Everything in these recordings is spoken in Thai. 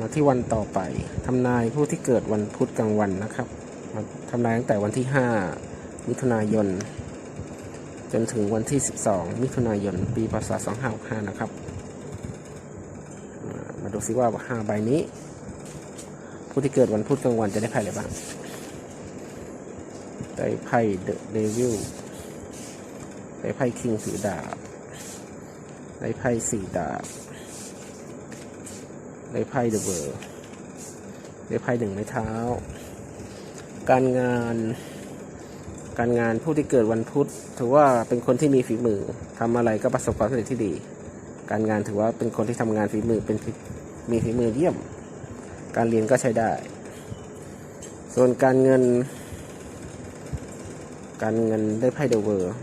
มาที่วันต่อไปทำนายผู้ที่เกิดวันพุธกลางวันนะครับมาทำนายตั้งแต่วันที่ 5 มิถุนายน จนถึงวันที่ 12 มิถุนายน ปีพศ2565นะครับ มาดูซิว่า 5 ใบนี้ ผู้ที่เกิดวันพุธกลางวันจะได้ไพ่อะไรบ้างได้ไพ่เดอะเดวิลได้ไพ่คิงถือดาบได้ไพ่สี่ดาบ ได้ไพ่เดอะเบอร์ได้ไพ่หนึ่งไม้เท้า การงาน การงานผู้ที่เกิดวันพุธ ถือว่าเป็นคนที่มีฝีมือทำอะไรก็ประสบความสำเร็จที่ดี การงานถือว่าเป็นคนที่ทำงานฝีมือเป็นมีฝีมือเยี่ยม การเรียนก็ใช้ได้ ส่วนการเงิน การเงินได้ไพ่เดอะเวอร์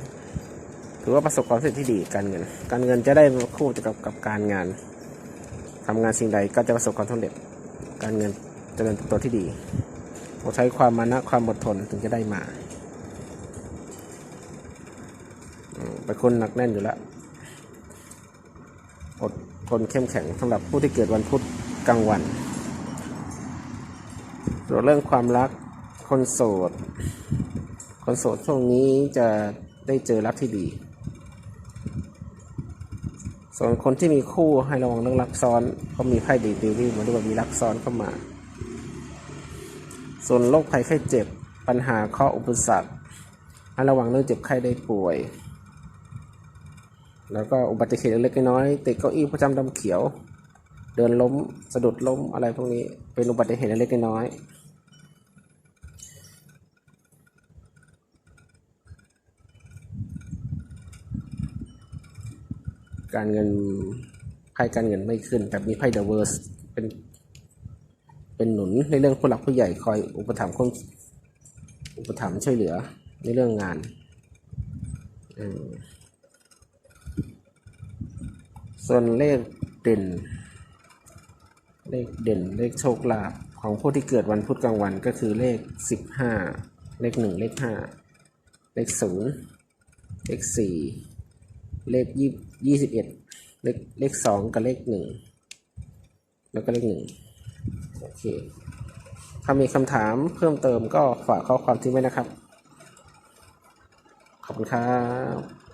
ถือว่าประสบความสำเร็จที่ดีการเงิน การเงินจะได้คู่กับกับการงาน ทำงานสิ่งใดก็จะประสบความสำเร็จ การเงินจะเจริญเติบโตที่ดีต้องใช้ความมานะความอดทนถึงจะได้มาอืมเป็นคนหนักแน่นอยู่แล้ว อดทนเข้มแข็งสำหรับผู้ที่เกิดวันพุธกลางวันส่วนเรื่องความรักคนโสด คนโสดช่วงนี้จะได้เจอรักที่ดี ส่วนคนที่มีคู่ให้ระวังเรื่องรักซ้อนเพรามีไพ่ดีดีวี่มาด้วยมีรักซ้อนเข้ามา ส่วนโรคภัยไข้เจ็บปัญหาข้ออุปสรรคให้ระวังเรื่องเจ็บไข้ได้ป่วย แล้วก็อุบัติเหตุเล็กๆน้อยๆติดเก้าอี้ประจำดำเขียว เดินล้มสะดุดล้มอะไรพวกนี้เป็นอุบัติเหตุเล็กๆน้อย การเงินไพ่การเงินไม่ขึ้น แต่มีไพ่เดอะเวอร์สเป็นเป็นหนุนในเรื่องผู้หลักผู้ใหญ่คอยอุปถัมภ์คนอุปถัมภ์ช่วยเหลือในเรื่องงานส่วนเลขเด่น เลขเด่นเลขโชคลาภของผู้ที่เกิดวันพุธกลางวันก็คือเลขสิบห้าเลขหนึ่งเลขห้าเลขศูนย์เลขสี่ เลขยี่ยี่สิบเอ็ดเลขเลขสองกับเลขหนึ่งแล้วก็เลขหนึ่งโอเคถ้ามีคำถามเพิ่มเติมก็ฝากข้อความทิ้งไว้นะครับ ขอบคุณครับ